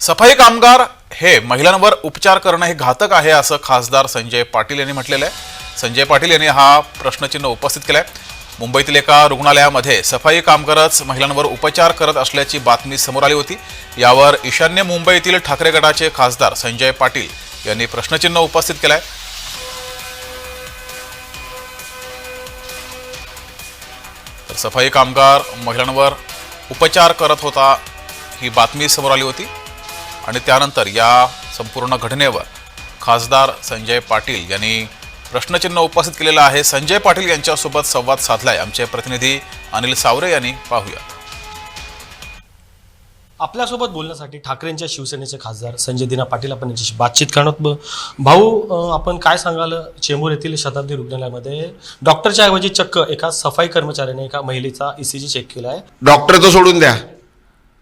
सफाई कामगार हे महिलांवर उपचार करणं हे घातक आहे असं खासदार संजय पाटील यांनी म्हटलेलं आहे. संजय पाटील यांनी हा प्रश्नचिन्ह उपस्थित केलाय. मुंबईतील एका रुग्णालयामध्ये सफाई कामगारच महिलांवर उपचार करत असल्याची बातमी समोर आली होती. यावर ईशान्य मुंबईतील ठाकरे गटाचे खासदार संजय पाटील यांनी प्रश्नचिन्ह उपस्थित केलाय. आहे सफाई कामगार महिलांवर उपचार करत होता ही बातमी समोर आली होती. आणि त्यानंतर या संपूर्ण घटनेवर खासदार संजय पाटील यांनी प्रश्नचिन्ह उपस्थित केलेलं आहे. संजय पाटील यांच्यासोबत संवाद साधलाय. आमचे प्रतिनिधी अनिल सावरे यांनी पाहूया. आपल्यासोबत बोलण्यासाठी ठाकरेंच्या शिवसेनेचे खासदार संजय दिना पाटील आपण यांच्याशी बातचीत करणार भाऊ आपण काय सांगाल? चेंबूर येथील शताब्दी रुग्णालयामध्ये डॉक्टरच्या ऐवजी चक्क एका सफाई कर्मचाऱ्याने एका महिलेचा ईसीजी चेक केला आहे डॉक्टर तर सोडून द्या.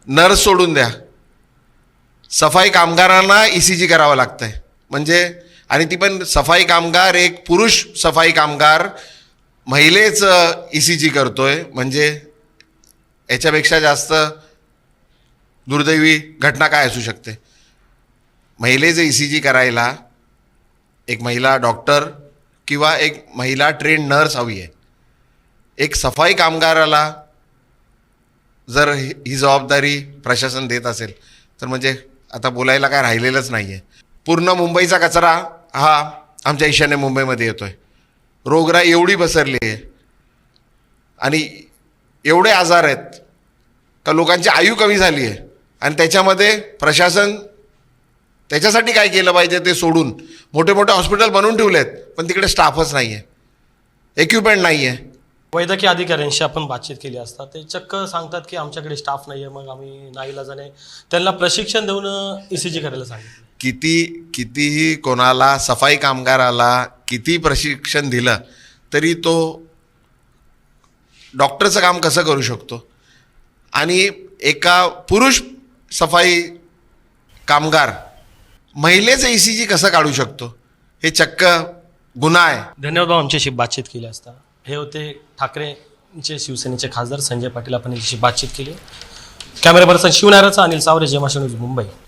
नर्स सोडून द्या. सफाई कामगारांना ई सी जी करावं लागतंय. म्हणजे आणि ती पण सफाई कामगार एक पुरुष सफाई कामगार महिलेचं ई सी जी करतोय. म्हणजे याच्यापेक्षा जास्त दुर्दैवी घटना काय असू शकते? महिलेचं ई सी जी करायला एक महिला डॉक्टर किंवा एक महिला ट्रेन नर्स हवी आहे. एक सफाई कामगाराला जर ही जबाबदारी प्रशासन देत असेल तर म्हणजे आता बोलायला काय राहिलेलंच नाही आहे पूर्ण मुंबईचा कचरा हा आमच्या ईशान्य मुंबईमध्ये येतो आहे रोगराई एवढी पसरली आहे. आणि एवढे आजार आहेत. का लोकांची आयु कमी झाली आहे. आणि त्याच्यामध्ये प्रशासन त्याच्यासाठी काय केलं पाहिजे ते सोडून. मोठे मोठे हॉस्पिटल बनवून ठेवले आहेत पण तिकडे स्टाफच नाही आहे इक्विपमेंट नाही आहे वैद्यकीय अधिकाऱ्यांशी आपण बातचीत केली असता ते चक्क सांगतात की आमच्याकडे स्टाफ नाही आहे मग आम्ही नाईलाजाने त्यांना प्रशिक्षण देऊन ईसीजी करायला सांगितलं. किती कितीही कोणाला सफाई कामगाराला किती प्रशिक्षण दिलं तरी तो डॉक्टरचं काम कसं करू शकतो? आणि एका पुरुष सफाई कामगार महिलेचं ई सी जी कसं काढू शकतो? हे चक्क गुन्हा आहे. धन्यवाद भाऊ आमच्याशी बातचीत केली असता. हे होते ठाकरेंचे शिवसेनेचे खासदार संजय पाटील. आपण यांच्याशी बातचीत केली. कॅमेरा पर्सन शिवनाराचा अनिल सावरे जेमाशा न्यूज मुंबई.